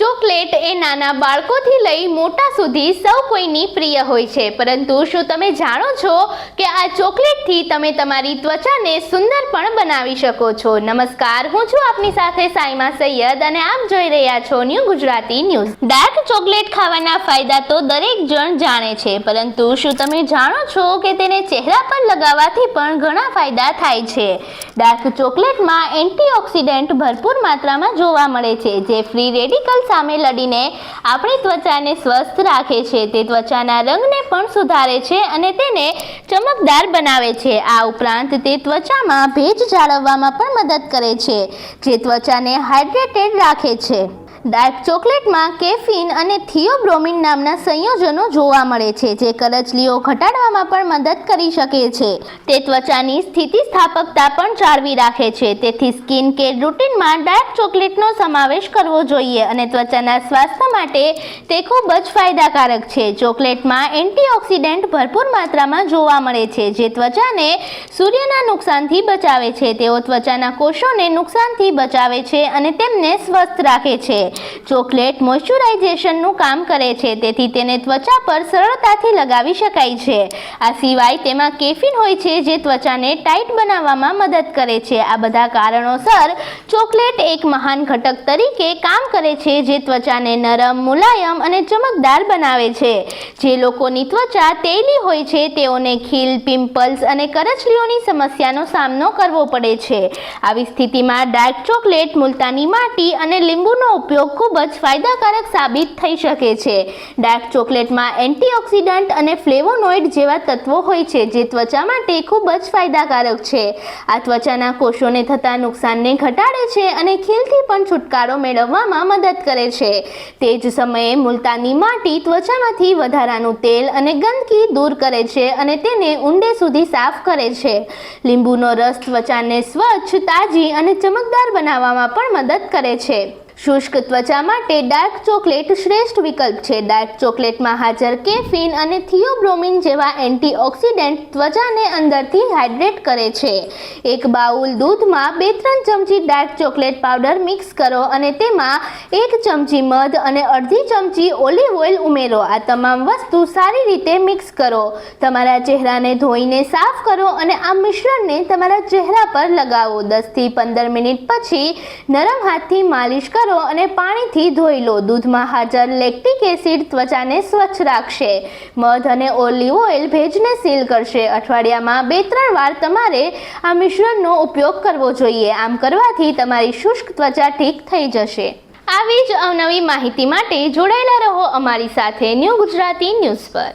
Chocolate એ નાના બાળકોથી લઈ મોટા સુધી સૌ કોઈની પ્રિય હોય છે. પરંતુ શું તમે જાણો છો કે આ ચોકલેટથી તમે તમારી ત્વચાને સુંદર પણ બનાવી શકો છો? નમસ્કાર, હું છું આપની સાથે સાઈમા સૈયદ અને આપ જોઈ રહ્યા છો new Gujarati news. Dark chocolate ખાવાના ફાયદા તો દરેક જણ જાણે છે, પરંતુ શું તમે જાણો છો કે તેને ચહેરા પર લગાવવાથી પણ ઘણા ફાયદા થાય છે? ડાર્ક ચોકલેટમાં એન્ટીઓક્સિડન્ટ ભરપૂર માત્રામાં જોવા મળે છે, જે ફ્રી રેડિકલ સામે લડીને આપણી ત્વચાને સ્વસ્થ રાખે છે. તે ત્વચાના રંગને પણ સુધારે છે અને તેને ચમકદાર બનાવે છે. આ ઉપરાંત તે ત્વચામાં ભેજ જાળવવામાં પણ મદદ કરે છે, જે ત્વચાને હાઇડ્રેટેડ રાખે છે. ડાર્ક ચોકલેટમાં કેફીન અને થિયોબ્રોમિન નામના સંયોજનો જોવા મળે છે, જે કરચલીઓ ઘટાડવામાં પણ મદદ કરી શકે છે. તે ત્વચાની સ્થિતિસ્થાપકતા પણ જાળવી રાખે છે. તેથી સ્કિન કેર રૂટીનમાં ડાર્ક ચોકલેટનો સમાવેશ કરવો જોઈએ અને ત્વચાના સ્વાસ્થ્ય માટે તે ખૂબ જ ફાયદાકારક છે. ચોકલેટમાં એન્ટીઓક્સિડન્ટ ભરપૂર માત્રામાં જોવા મળે છે, જે ત્વચાને સૂર્યના નુકસાનથી બચાવે છે. તેઓ ત્વચાના કોષોને નુકસાનથી બચાવે છે અને તેમને સ્વસ્થ રાખે છે. ચોકલેટ મોઇશ્ચરાઇઝેશનનું કામ કરે છે, તેથી તેને ત્વચા પર સરળતાથી લગાવી શકાય છે. આ સિવાય તેમાં કેફીન હોય છે, જે ત્વચાને ટાઈટ બનાવવામાં મદદ કરે છે. આ બધા કારણોસર ચોકલેટ એક મહાન ઘટક તરીકે કામ કરે છે, જે ત્વચાને નરમ, મુલાયમ અને ચમકદાર બનાવે છે. જે લોકોની ત્વચા તેલી હોય છે, તેઓને ખીલ, પિમ્પલ્સ અને કરચલીઓની સમસ્યાનો સામનો કરવો પડે છે. આવી સ્થિતિમાં ડાર્ક ચોકલેટ, મુલતાની માટી અને લીંબુનો ઉપયોગ ખૂબ જ ફાયદાકારક સાબિત થઈ શકે છે. ડાર્ક ચોકલેટમાં એન્ટીઓક્સિડન્ટ અને ફ્લેવોનોઇડ જેવા તત્વો હોય છે, જે ત્વચા માટે ખૂબ જ ફાયદાકારક છે. આ ત્વચાના કોષોને થતા નુકસાનને ઘટાડે છે અને ખીલથી પણ છુટકારો મેળવવામાં મદદ કરે છે. તે જ સમયે મુલતાની માટી ત્વચામાંથી વધારાનું તેલ અને ગંદકી દૂર કરે છે અને તેને ઊંડે સુધી સાફ કરે છે. લીંબુનો રસ ત્વચાને સ્વચ્છ, તાજી અને ચમકદાર બનાવવામાં પણ મદદ કરે છે. શુષ્ક ત્વચા માટે ડાર્ક ચોકલેટ શ્રેષ્ઠ વિકલ્પ છે. ડાર્ક ચોકલેટમાં હાજર કેફીન અને થિયોબ્રોમિન જેવા એન્ટીઓક્સિડન્ટ ત્વચાને અંદરથી હાઇડ્રેટ કરે છે. એક બાઉલ દૂધમાં બે ત્રણ ચમચી ડાર્ક ચોકલેટ પાવડર મિક્સ કરો અને તેમાં એક ચમચી મધ અને અડધી ચમચી ઓલિવ ઓઇલ ઉમેરો. આ તમામ વસ્તુ સારી રીતે મિક્સ કરો. તમારા ચહેરાને ધોઈને સાફ કરો અને આ મિશ્રણને તમારા ચહેરા પર લગાવો. દસથી પંદર મિનિટ પછી નરમ હાથથી માલિશ કરો. કરો અને પાણીથી ધોઈ લો. દૂધમાં હાજર લેક્ટિક એસિડ ત્વચાને સ્વચ્છ રાખશે. મધ અને ઓલિવ ઓઇલ ભેજને સીલ કરશે. અઠવાડિયામાં બે ત્રણ વાર તમારે આ મિશ્રણનો ઉપયોગ કરવો જોઈએ. આમ કરવાથી તમારી શુષ્ક ત્વચા ઠીક થઈ જશે. આવી જ અવનવી માહિતી માટે જોડાયેલા રહો અમારી સાથે ન્યૂ ગુજરાતી ન્યૂઝ પર.